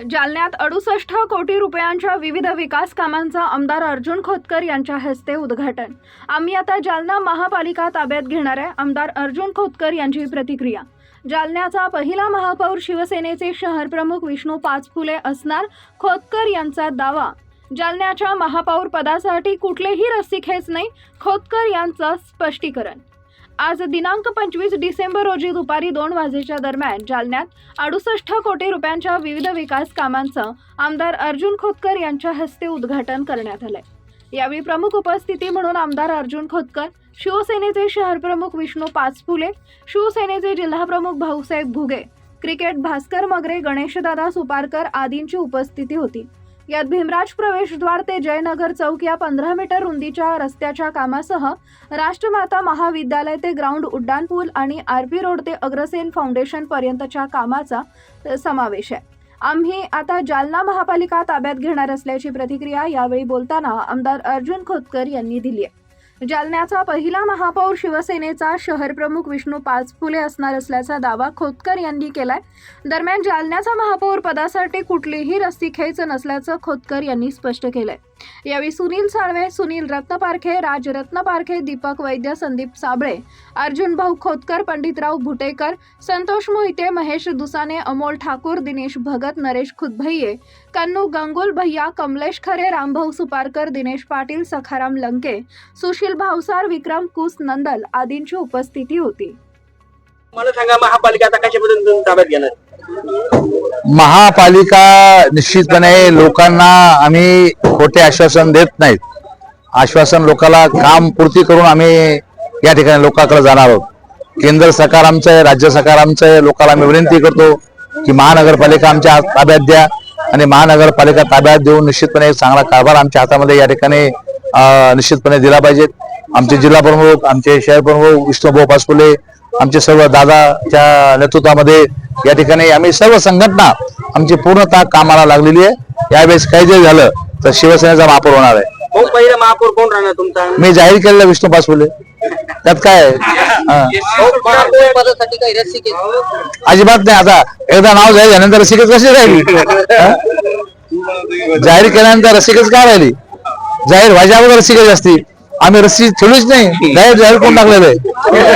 जालन्यात अडुसष्ट कोटी रुपयांच्या विविध विकास कामांचा आमदार अर्जुन खोतकर यांच्या हस्ते उद्घाटन. आम्ही आता जालना महापालिका ताब्यात घेणार आहे आमदार अर्जुन खोतकर यांची प्रतिक्रिया. जालन्याचा पहिला महापौर शिवसेनेचे शहरप्रमुख विष्णू पाचफुले असणार खोतकर यांचा दावा. जालन्याच्या महापौर पदासाठी कुठलेही रस्सीखेच नाही खोतकर यांचं स्पष्टीकरण. आज दिनांक पंचवीस डिसेंबर रोजी दुपारी दोन वाजेच्या दरम्यान जालन्यात अडुसष्ट कोटी रुपयांच्या विविध विकास कामांचं आमदार अर्जुन खोतकर यांच्या हस्ते उद्घाटन करण्यात आलंय. यावेळी प्रमुख उपस्थिती म्हणून आमदार अर्जुन खोतकर शिवसेनेचे शहरप्रमुख विष्णू पाचफुले शिवसेनेचे जिल्हाप्रमुख भाऊसाहेब भुगे क्रिकेट भास्कर मगरे गणेशदादा सुपारकर आदींची उपस्थिती होती. यात भीमराज प्रवेशद्वार ते जयनगर चौक या पंधरा मीटर रुंदीच्या रस्त्याच्या कामासह राष्ट्रमाता महाविद्यालय ते ग्राउंड उड्डाणपूल आणि आर पी रोड ते अग्रसेन फाउंडेशन पर्यंतच्या कामाचा समावेश आहे. आम्ही आता जालना महापालिका ताब्यात घेणार असल्याची प्रतिक्रिया यावेळी बोलताना आमदार अर्जुन खोतकर यांनी दिली आहे. जालन्याचा पहिला महापौर शिवसेनेचा शहरप्रमुख विष्णू पाचफुले असणार असल्याचा दावा खोतकर यांनी केलाय. दरम्यान जालन्याचा महापौर पदासाठी कुठलीही रस्सीखेच नसल्याचं खोतकर यांनी स्पष्ट केलंय. यावेळी सुनील साळवे सुनील रत्नपारखे राज रत्नपारखे दीपक वैद्य संदीप साबळे अर्जुन भाऊ खोतकर पंडितराव भुटेकर संतोष मोहिते महेश दुसाने अमोल ठाकूर दिनेश भगत नरेश खुदभैये कन्नू गंगुल भैया कमलेश खरे रामभाऊ सुपारकर दिनेश पाटील सखाराम लंके सुशील भावसार विक्रम कुस नंदल आदींची उपस्थिती होती. मला सांगा महापालिका आता कशा पद्धतीने ताब्यात घेणार? महापालिका निश्चितपणे लोकांना आम्ही खोटे आश्वासन देत नाहीत. आश्वासन लोकाला काम पूर्ती करून आम्ही या ठिकाणी लोकांकडे जाणार आहोत. केंद्र सरकार आमचं आहे राज्य सरकार आमचं आहे लोकांना आम्ही विनंती करतो की महानगरपालिका आमच्या ताब्यात द्या आणि महानगरपालिका ताब्यात देऊन निश्चितपणे एक चांगला कारभार आमच्या हातामध्ये या ठिकाणी निश्चितपणे दिला पाहिजे. आमचे जिल्हा प्रमुख आमचे शहर प्रमुख विष्णुभाऊ पासपुले आमचे सर्व दादाच्या नेतृत्वामध्ये या ठिकाणी आम्ही सर्व संघटना आमची पूर्णतः कामाला लागलेली आहे. यावेळेस काही जे झालं तर शिवसेनेचा महापौर होणार आहे. पहिला महापौर कोण राहणार तुमचा? मी जाहीर केलेलं विष्णू पासपुले त्यात काय आहे? हा. महापौर पदासाठी काही अजिबात नाही आता एकदा नाव जाहीर झाल्यानंतर रसिकच कशी राहिली? हा? जाहीर केल्यानंतर रसिकच का राहिली? जाहीर व्हायच्या अगोदर रसिकच असती. आम्ही रस्सी ठेवलीच नाही. जाहीर जाहीर कोण टाकलेलं आहे?